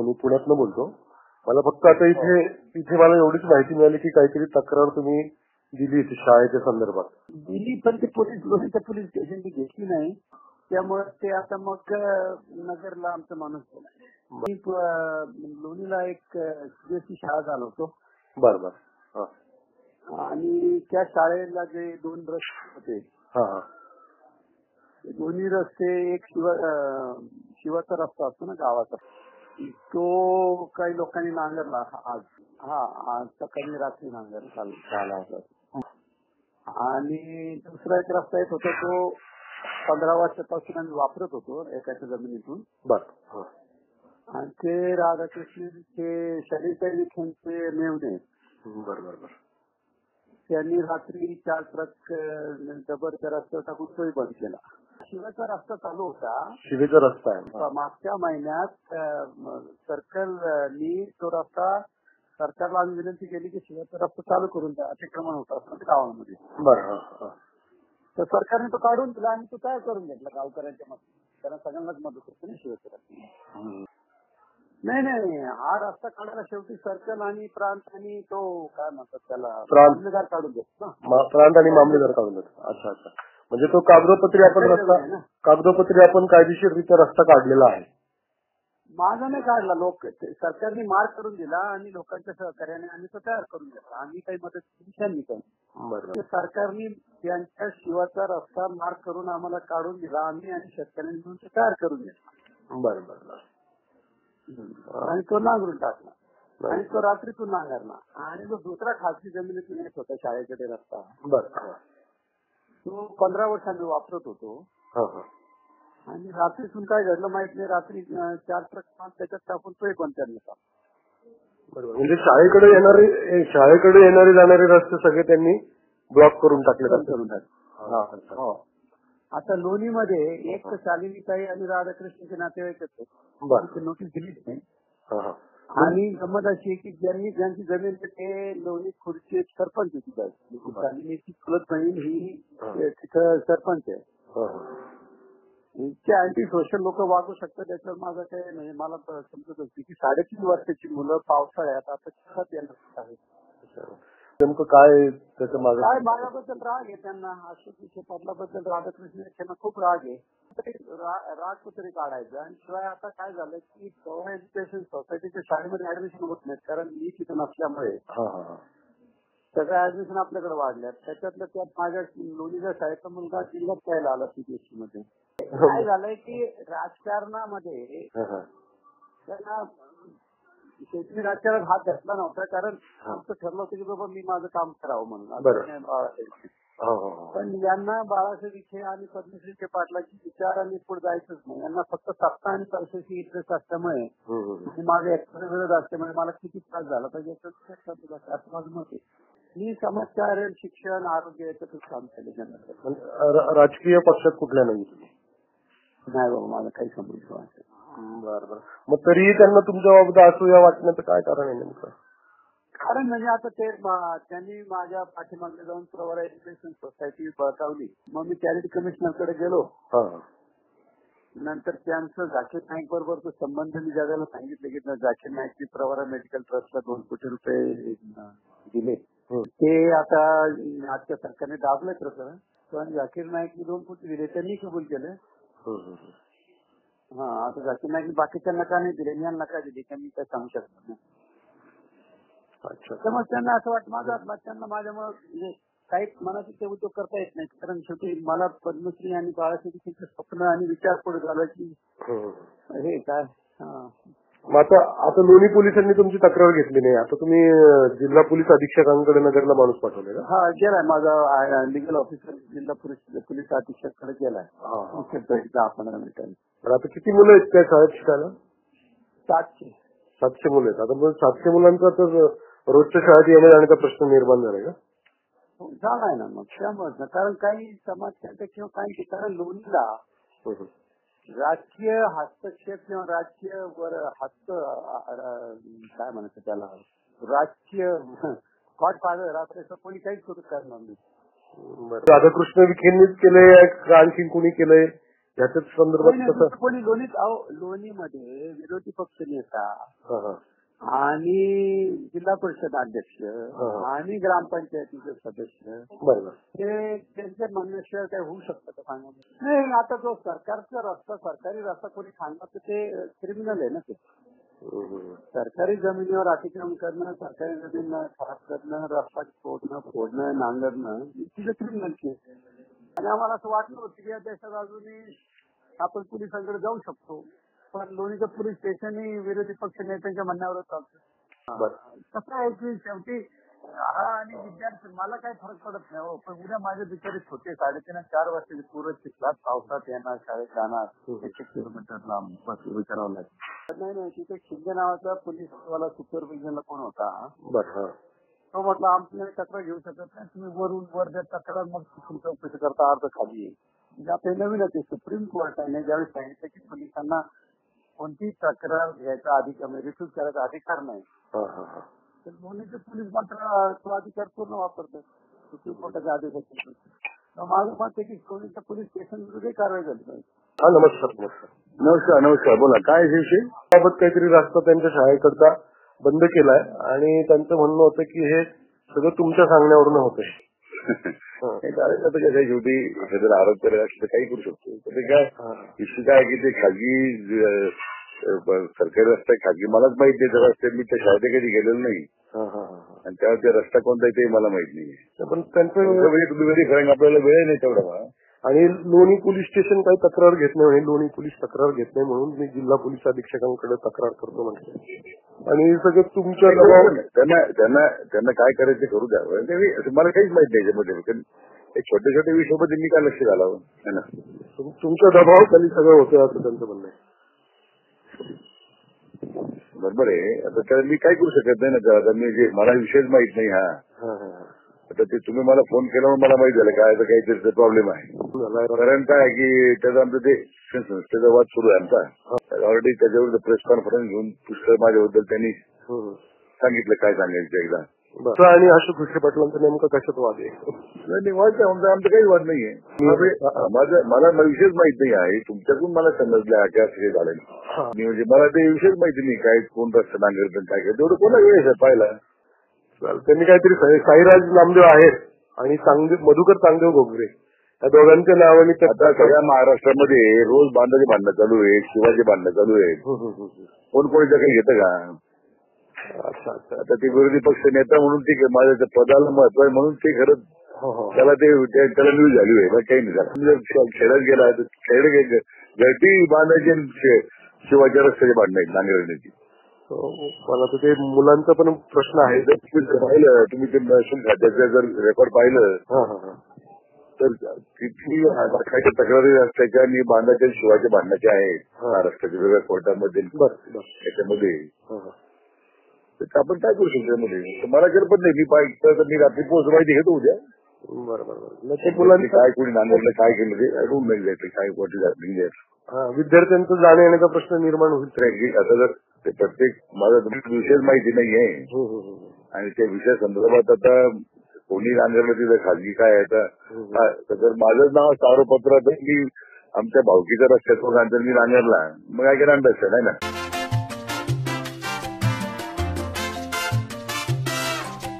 मी पुण्यातनं बोलतो. मला फक्त आता इथे इथे मला एवढीच माहिती मिळाली की काहीतरी तक्रार तुम्ही दिली होती शाळेच्या संदर्भात. दिली पण ते पोलीस लोणीच्या पोलीस स्टेशनची घेतली नाही. त्यामुळे ते आता मग नगरला आमचा माणूस गेला. मी लोणीला एक सीबीएसई शाळा चालवतो. बर बर. हा. आणि त्या शाळेला जे दोन रस्ते होते. दोन्ही रस्ते एक शिव शिवाचा रस्ता असतो ना गावाचा. तो काही लोकांनी नांगरला आज हा आज सकाळी रात्री नांगर झाला होता. आणि दुसरा एक रस्ता येत होता तो पंधरा वर्षापासून आम्ही वापरत होतो एकाच्या जमिनीतून. बर. हा. आणि ते राधाकृष्ण ते शरीर विखेंचे मेवणे बर बर बर. त्यांनी रात्री चार ट्रक त्या रस्त्यावर टाकून तोही बंद केला. शिवाचा रस्ता चालू होता. शिवेचा रस्ता आहे. मागच्या महिन्यात सर्कलनी तो रस्ता सरकारला आम्ही विनंती केली की शिवाचा रस्ता चालू करून द्या अतिक्रमण होत असतं गावामध्ये. बर तर सरकारने तो काढून दिला आणि तो तयार करून घेतला गावकऱ्यांच्या मध्ये त्यांना सगळ्यांनाच मदत होते ना हम्म. नाही नाही हा रस्ता काढायला शेवटी सर्कल आणि प्रांत आणि तो काय म्हणतात त्याला. मामलेदार काढून देत ना. प्रांत आणि मामलेदार काढून देतात. अच्छा अच्छा. म्हणजे तो कागदोपत्री आपण रस्ता. कागदोपत्री आपण कायदेशीररित्या रस्ता काढलेला आहे. माझा नाही काढला लोक ते सरकारने मार्क करून दिला आणि लोकांच्या सहकार्याने आम्ही तो तयार करून घेतला. आम्ही काही मदत केली काही ते सरकारने त्यांच्या शिवाचा रस्ता मार्क करून आम्हाला काढून दिला. आम्ही आणि शेतकऱ्यांनी मिळून ते तयार करून घेतला. बर बर बर आणि तो नांगरून टाकला. आणि तो रात्रीतून नांगरला. आणि जो दुसरा खासगी जमिनीतून येत होता शाळेकडे रस्ता. बर तो पंधरा वर्षांनी वापरत होतो. हा हा. आणि रात्रीतून काय घडलं माहीत नाही. रात्री अं, चार ट्रक माल त्याच्यात टाकून तोही करण्यात आला. बरोबर. म्हणजे शाळेकडे येणारे ए, शाळेकडे येणारे जाणारे रस्ते सगळे त्यांनी ब्लॉक करून टाकले बंद जातात. करून टाकला. हा, अच्छा. हो. आता लोणीमध्ये एक तर शालिनीताई आणि राधाकृष्णचे नातेवाईक होते बर. नोटीस दिलीच नाही. हा हा. आणि गंमत अशी आहे की ज्यांनी ज्यांची जमीन आहे ते लोणी खुर्ची सरपंच. शालिनीची चुलत बहीण ही तिथं सरपंच आहे. इतके अँटी सोशल लोक वागू शकतात त्याच्यावर माझं काही म्हणजे मला समजत होती की साडेतीन वर्षाची मुलं पावसाळ्यात आता चिखलात येणार आहेत. नेमकं काय त्याच्यामागे? काय माझ्याबद्दल राग आहे त्यांना? अशोक पाटलाबद्दल राधाकृष्ण त्यांना खूप राग आहे. राग कुठेतरी काढायचं. आणि शिवाय आता काय झालं की पवार एज्युकेशन सोसायटीच्या शाळेमध्ये ऍडमिशन होत नाहीत. कारण मी तिथे नसल्यामुळे हा हा हा. सगळ्या ऍडमिशन आपल्याकडे वाढल्यात. त्याच्यातलं त्यात माझ्या लोणीच्या शाळेचा मुलगा जिल्ह्यात यायला आला सीबीएसई मध्ये. काय झालंय की राजकारणामध्ये हा, हा. त्यांना शेती राजकारणात हात घातला नव्हता कारण आमचं ठरलं होतं की बाबा मी माझं काम करावं म्हणून आता बाळासाहेब. हा, हा, हा. पण यांना बाळासाहेब विखे आणि पद्मश्रीचे पाटलाची विचार आणि पुढे जायचंच नाही यांना फक्त सत्ता आणि पैशाची इंटरेस्ट असल्यामुळे हम्म, हम्म. आणि माझे ऍक्टर विरोध असल्यामुळे मला किती त्रास झाला पाहिजे याचं लक्षात. असं माझं मत आहे मी शिक्षण आरोग्य याच्यातच काम केलं जनतेचं. रा- राजकीय पक्षात कुठल्या नाही तुम्ही नाही बाबा मला काही समजलं वाटत बर बर. मग तरीही त्यांना तुमच्या बाबत असूया वाटण्याचं काय कारण आहे नेमकं? कारण म्हणजे आता ते मा- त्यांनी माझ्या पाठीमागे जाऊन प्रवरा एज्युकेशन सोसायटी बळकावली. मग मी चॅरिटी कमिशनरकडे गेलो. हा. नंतर त्यांचं झाकीर नाईक बरोबर तो संबंध मी जगायला सांगितले की झाकीर नाईकनी प्रवरा मेडिकल ट्रस्टला दोन कोटी रुपये अं, दिले. ते आता आजच्या सरकारने दाबलंय प्रकरण. पण झाकीर नाईकनी दोन कोटी दिले त्यांनी कबूल केलं. हा आता झाकीर नाईकनी बाकीच्यांना का नाही दिले? मी यांना का दिली? का मी काय सांगू शकत नाही अच्छा. त्यामुळे त्यांना असं वाटतं माझं आत्मा त्यांना माझ्यामुळे म्हणजे काही मनाचे ते उद्योग करता येत नाही कारण शेवटी मला पद्मश्री आणि बाळासाहेब स्वप्न आणि विचार पुढे झाला की हम्म, हम्म. हे काय? हा. मग आता आता लोणी पोलिसांनी तुमची तक्रार घेतली नाही. आता तुम्ही अं, जिल्हा पोलीस अधीक्षकांकडे नगरला माणूस पाठवले का हा गेलाय माझा लिगल ऑफिसर जिल्हा पोलीस पोलीस अधीक्षककडे गेलाय हा, हा. मुख्य दहा पंधरा मिनिटांनी तर आता किती मुलं आहेत त्या शाळेत शिकायला? सातशे. सातशे मुलं आहेत. आता मग सातशे मुलांचा तर रोजच्या शाळेत येण्या जाण्याचा प्रश्न निर्माण झालाय का? झालाय ना मग. त्यामुळेच ना. कारण काही समाजच्या किंवा काही कारण लोणीला हम्म, हम्म. राजकीय हस्तक्षेप किंवा राजकीय वर हस्त काय म्हणायचं त्याला राजकीय गॉड फादर असं कोणी काहीच करू करणार नाही. राधाकृष्ण विखेंनीच केलंय का आणखी कुणी केलंय? याच्याच संदर्भात कोणी लोणीत अहो लोणीमध्ये विरोधी पक्ष नेता आणि जिल्हा परिषद अध्यक्ष. आणि ग्रामपंचायतीचे सदस्य बरं बरं ते त्यांच्या म्हणण्याशिवाय काय होऊ शकतं का सांगा? नाही आता जो सरकारचा रस्ता सरकारी रस्ता कोणी तर ते क्रिमिनल आहे ना ते. सरकारी जमिनीवर अतिक्रमण करणं सरकारी जमीन खराब करणं रस्ता फोडणं फोडणं नांगरणं तिचं क्रिमिनल केस आणि आम्हाला असं वाटलं होतं की या देशात अजूनही आपण पोलिसांकडे जाऊ शकतो पण लोणीचं पोलीस स्टेशन ही विरोधी पक्ष नेत्यांच्या म्हणण्यावरच चालतं कसं आहे की शेवटी हा आणि विद्यार्थी मला काही फरक पडत नाही हो. पण उद्या माझे बिचारे छोटे साडेतीन चार वर्षाचे पोरं शिकतात पावसात येणार शाळेत जाणार. एकशे किलोमीटर लांब बस उभी करावं लागेल. नाही नाही तिथे शिंदे नावाचा पोलीसवाला सुपरविजनला कोण होता? बरं हा. तो म्हटलं आमची तक्रार घेऊ शकत नाही. तुम्ही वरून वर द्या तक्रार मग चौकशी करता अर्ज खाली म्हणजे आपले नवीन आहे. सुप्रीम कोर्टाने ज्यावेळी सांगितलं की पोलिसांना कोणतीही तक्रार घ्यायचा अधिकार रिफ्यूज करायचा अधिकार नाही. हा हा हा. तर दोन्हीचे पोलीस मात्र तो अधिकार पूर्ण वापरतात. सुप्रीम कोर्टाच्या आदेशाचे तर माझं मत आहे की कोणीच्या पोलीस स्टेशन विरुद्ध कारवाई झाली पाहिजे. हा नमस्कार नमस्कार. नमस्कार नमस्कार. बोला काय आहे विषय? बाबत काहीतरी रस्ता त्यांच्या शाळेकरता बंद केलाय आणि त्यांचं म्हणणं होतं की हे सगळं तुमच्या सांगण्यावरून होतंय. करायचं आता कसं आहे, शेवटी एखाद्याला आरोप करायला असं तर काही करू शकतो तर ते काय. इश्यू काय की ते खाजगी सरकारी रस्ता खाजगी मलाच माहीत नाही त्या रस्त्यात मी त्या शाळेत कधी गेलेलो नाही. आणि त्यावर ते रस्ता कोणता ते मला माहीत नाही पण त्यांचं म्हणजे खरं आपल्याला वेळ नाही तेवढा. आणि लोणी पोलीस स्टेशन काही तक्रार घेत नाही लोणी पोलीस तक्रार घेत नाही म्हणून मी जिल्हा पोलीस अधीक्षकांकडे तक्रार करतो म्हटलं आणि सगळं तुमच्या दबाव त्यांना त्यांना त्यांना काय करायचं करू द्या. मी- असं मला काहीच माहीत नाही याच्यामध्ये कारण हे छोटे छोटे विषयामध्ये मी काय लक्ष घालावं? है ना? तुम- तुमच्या दबावाखाली सगळं होतं असं त्यांचं म्हणणं आहे. बरोबर आहे. आता मी काय करू शकत नाही ना. आता मी जे मला विषयच माहीत नाही हा. हा, हा, हा. आता ते तुम्ही मला फोन केल्यावर मला माहीत झालं काय तर काहीतरी प्रॉब्लेम आहे. कारण काय की त्याचं आमचं ते संस्थेचा वाद सुरू आहे आमचा ऑलरेडी त्याच्यावर प्रेस कॉन्फरन्स घेऊन पुष्कळ माझ्याबद्दल त्यांनी. सांगितलं काय सांगायचं एकदा. आणि अशोक विखे पाटलांचं नेमकं कशात वाद आहे वाद काय आमचा आमचा काही वाद नाहीये माझं- माझं मला विषयच माहीत नाही आहे तुमच्याकडून मला समजलं आहे की असं काही झालं हा. आणि म्हणजे मला ते विषयच माहिती नाही काय कोण रस्ता नांगरत काय करत तेवढं कोणा वेळ आहे पाहिला. त्यांनी काहीतरी साई- साईराज नामदेव आहेत आणि मधुकर चांगदेव घोगरे. या दोघांच्या नावाने आता सगळ्या महाराष्ट्रामध्ये रोज बांधाचे भांडणं चालू आहे शिवाजी भांडणं चालू आहे. कोण कोणी काही घेतं का? आता ते विरोधी पक्ष नेता म्हणून ठीक आहे माझ्या पदाला महत्त्व आहे म्हणून ते खरंच हो हो. त्याला ते त्या- त्याला न्यूज झाली आहे काही नाही झालं. तुम्ही जर खे- खेड्यात गेला तर खेड गळती बांधायची शिवाजी रस्त्याचे भांडणं आहेत नांगरण्याची मला तर ते मुलांचा पण प्रश्न आहे. जर तुम्ही जर पाहिलं तुम्ही ते महसूल खात्याचं जर रेकॉर्ड पाहिलं हा हा हा. तर किती काही तक्रारी रस्त्याच्या आणि बांधाच्या शिवाच्या भांडणाच्या आहेत. महाराष्ट्राच्या वेगळ्या कोर्टामध्ये बर बर. याच्यामध्ये. तर आपण काय करू शकतो मला करपत नाही मी पाहिजे तर मी रात्री पोहोच माहिती घेतो उद्या. बरं बरं बरं. मग ते मुलांनी मुलांचं काय कोणी काय केलं ते? नाही काय वाटी हा, विद्यार्थ्यांचं जाण्या येण्याचा प्रश्न निर्माण होईल. तर आता जर ते प्रत्येक माझा विषयच माहिती हम्म, हम्म. आणि त्या विषया संदर्भात आता कोणी नांगरलं तिथं खाजगी काय आहे? तर जर माझंच नाव आरोपपत्र की आमच्या भावकीच्या रस्त्यात मी नांगरला मग काय केलं अंडरस्टँड आहे ना?